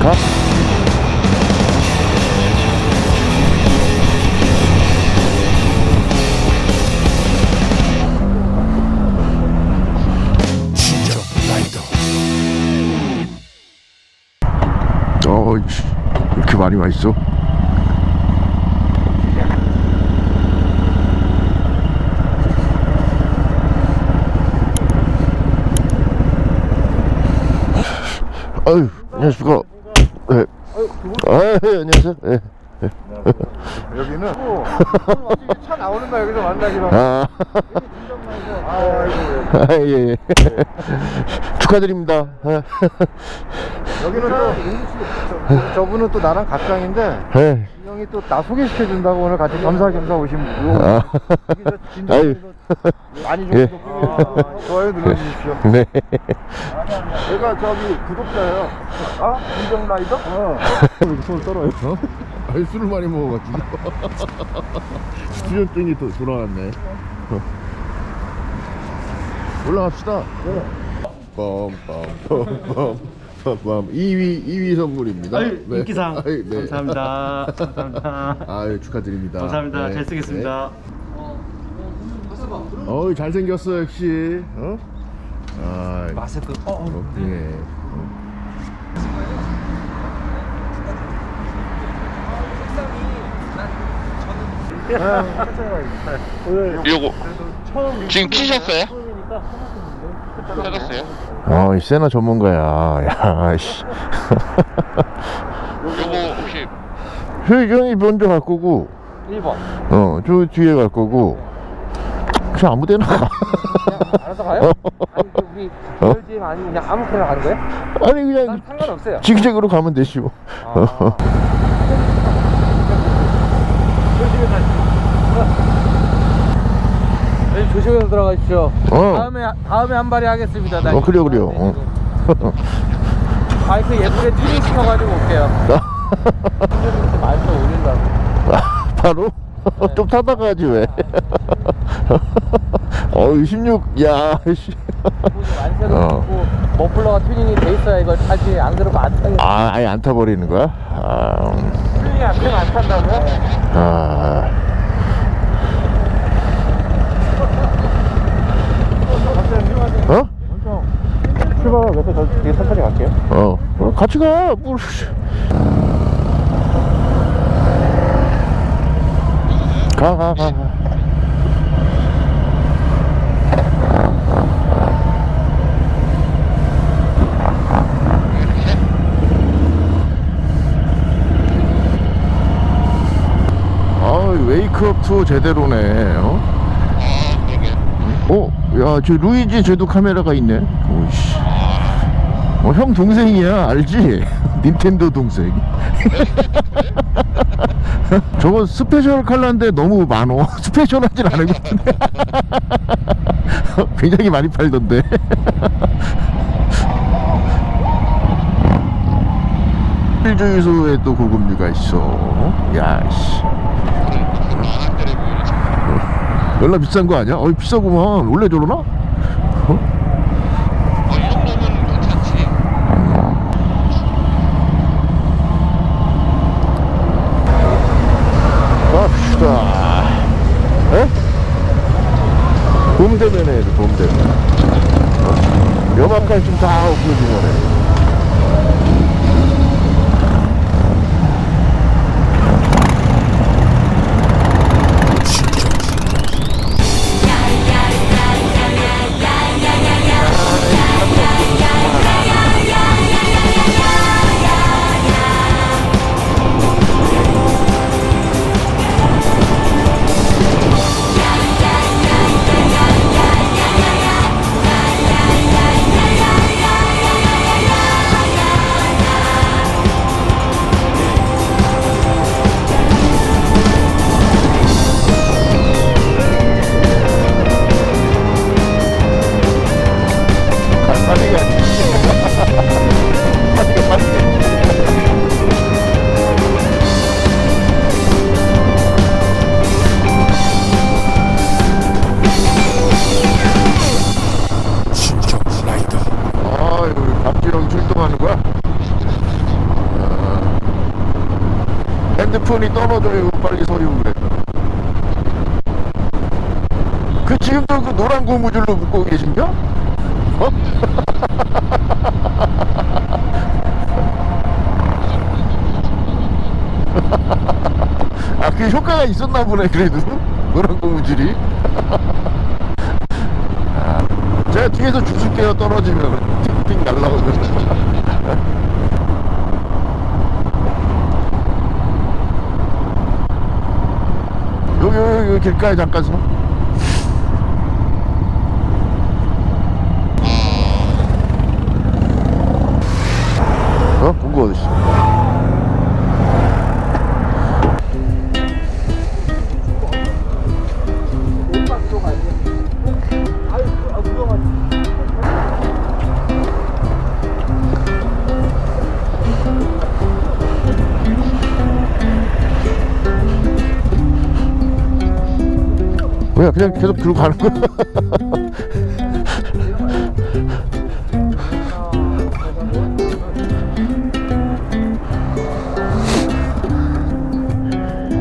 가. 어, 이씨, 이렇게 많이 맛있어? 아유, 안녕하십니까. 네. 아, 예, 안녕하세요. 예. 여기는 어, 차 나오는 거 여기서 만나기로 아, 아, 예, 예. 축하드립니다. 아, 여기는 또 저, 저분은 또 나랑 갑장인데 예. 이 형이 또 나 소개시켜 준다고 오늘 같이 겸사겸사 오신 분이고 아, 저 많이 좀 예. 구독, 좋아요 눌러주십시오 네. 내가 저기 구독자예요 아? 인정 라이더? 어 이렇게 손을 떨어요 어? 아니, 술을 많이 먹어가지고. 수전증이 또 돌아왔네. 어. 올라갑시다. 빰빰빰빰 빰빰 2위 2위 선물입니다. 아유, 네. 인기상 아유, 네. 감사합니다. 감사합니다. 아유 축하드립니다. 감사합니다. 네. 잘 쓰겠습니다. 네. 어우 잘생겼어 역시. 어? 아, 마스크. 어, 어. 어, 네. 어. 요거 지금 키셨어요? 찾았어요? 어, 이 세나 전문가야. 야, 씨. 요거 혹시 회전이 먼저 갈 거고, 1번 어, 저 뒤에 갈 거고, 그냥 아무 데나 가. 알아서 가요? 아니 그 우리 어? 계열지임 아니면 그냥 아무 데나 가는 거예요? 아니, 그냥 난 상관없어요 지그재그로 가면 되지 뭐. 아. 네, 조심해서 들어가십시오. 어. 다음에 다음에 한 발이 하겠습니다. 나 어, 그래요, 그래요. 어. 바이크 예쁘게 튜닝 시켜가지고 올게요. 말씀 올린다고. 아, 바로? 좀 타다가 하지 왜? 어우 16, 야, 씨. 만세도 어. 머플러가 튜닝이 돼 있어야 이걸 타지 안 그러면 안 타겠어. 아, 아예 안 타버리는 거야? 아, 음. 튜닝이 안 되면 안 탄다고요? 아. 어? 저 뒤에 천천히 갈게요. 어, 어, 같이 가. 뭐, 씨. 가, 가, 가. 가. 아, 웨이크업 투어 제대로네. 어? 아 어? 야, 저 루이지 쟤도 카메라가 있네. 오이씨. 어, 형 동생이야, 알지? 닌텐도 동생. 저거 스페셜 칼라인데 너무 많어. 스페셜하진 않은 것 같은데. 굉장히 많이 팔던데. 필주유소에 또 고급류가 있어. 야, 씨. 연락 비싼 거 아니야? 어이, 비싸구만. 원래 저러나? 어? 어 이 정도면 괜찮지 갑시다. 에? 봄 되면 돼, 봄 되면. 어? 염화칼 좀다 없어지면 해. 떨어져요 빨리 서요 그래 그 지금도 그 노란 고무줄로 묶고 계신겨? 어? 아, 그 효과가 있었나 보네, 그래도. 노란 고무줄이. 아, 제가 뒤에서 죽을게요, 떨어지면. 틱틱 날라오면. 여기, 여기, 여기 길가에 잠깐 서. 어? 본거 어딨어? 왜 그냥 계속 들고 가는 거야?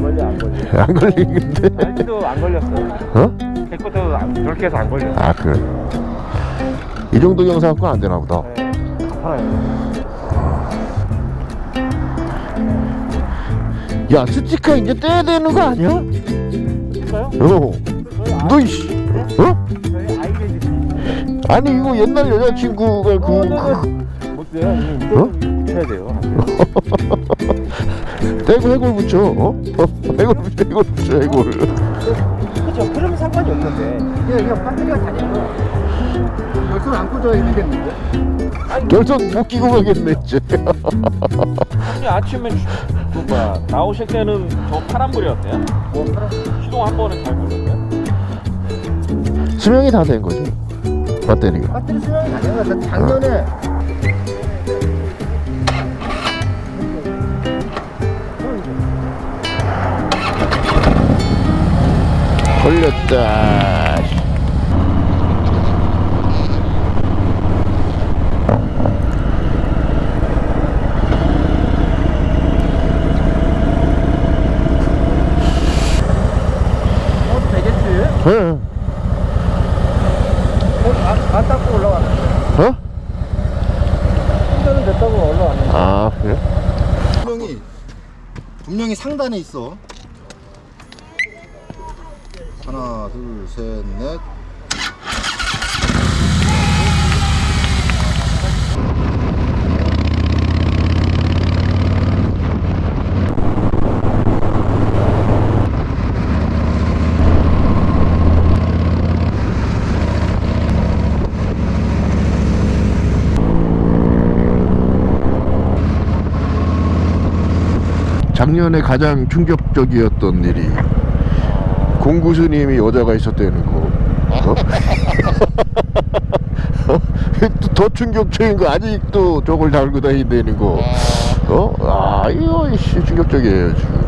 걸려 안 걸려 안 걸리는데? 알지도 안 걸렸어요 어? 안- 그렇게 해서 안 걸렸어 아 그래 이 정도 영상 갖고는 안 되나 보다 네 아파요 야 스티커 이제 떼야 되는 거 아니야? 진짜요? 어. 너 이씨 어? 저희 아니 이거 옛날 여자친구가 그, 그 못 돼요 이거 어? 붙여야 돼요 떼고 해골 붙여 어? 어? 해골 붙여 해골 붙여 해골 그쵸 그러면 상관이 없는데 이게 그냥 배터리가 다니고 열선 안 꽂아야 되겠는데? 결선 못 끼고 가겠네 이제 형님 아침에 주- 그 뭐야 나오실 때는 저 파란 불이었대요? 뭐 파란 시동 한 번은 잘 걸렸어요? 수명이 다 된 거죠. 배터리가. 배터리 수명이 다녀가 작년에. 걸렸다 어 되겠지? 응. 안, 안 닦고 올라왔네 어? 됐다고 올라왔네 아 그래? 분명히 분명히 상단에 있어. 하나 둘 셋 넷 작년에 가장 충격적이었던 일이 공구수님이 여자가 있었다는 거. 어? 어? 또더 충격적인 거 아직도 저걸 달고 다닌다는 거. 어? 아 이거 씨 충격적이에요 지금.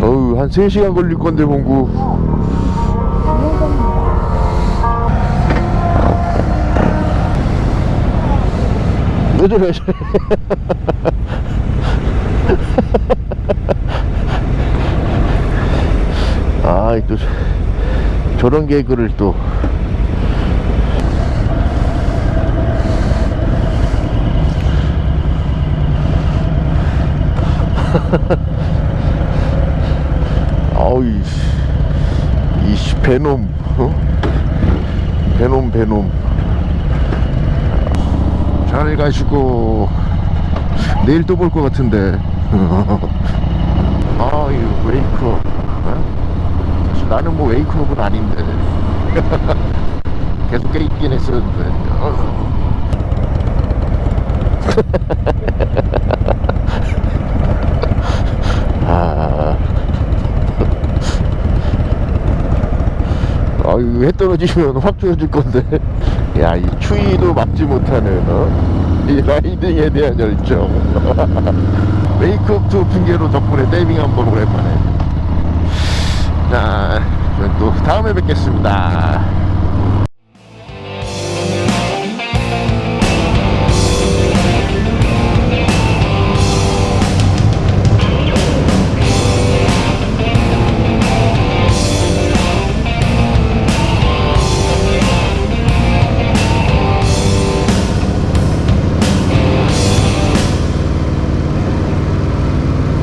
어우 한 3시간 걸릴 건데 봉구. 왜 저래 왜 저래. 아, 또 저런 개그를 또. 아우, 이씨. 이씨, 배놈. 어? 배놈, 배놈. 잘 가시고, 내일 또 볼 것 같은데. 아, 이 웨이크업. 어? 사실 나는 뭐 웨이크업은 아닌데. 계속 깨 있긴 했었는데. 아유, 해 떨어지면 확 조여질 건데. 야, 이 추위도 막지 못하는, 어? 이 라이딩에 대한 열정. 메이크업 투 핑계로 덕분에 데이빙 한번 오랜만에. 자, 또 다음에 뵙겠습니다.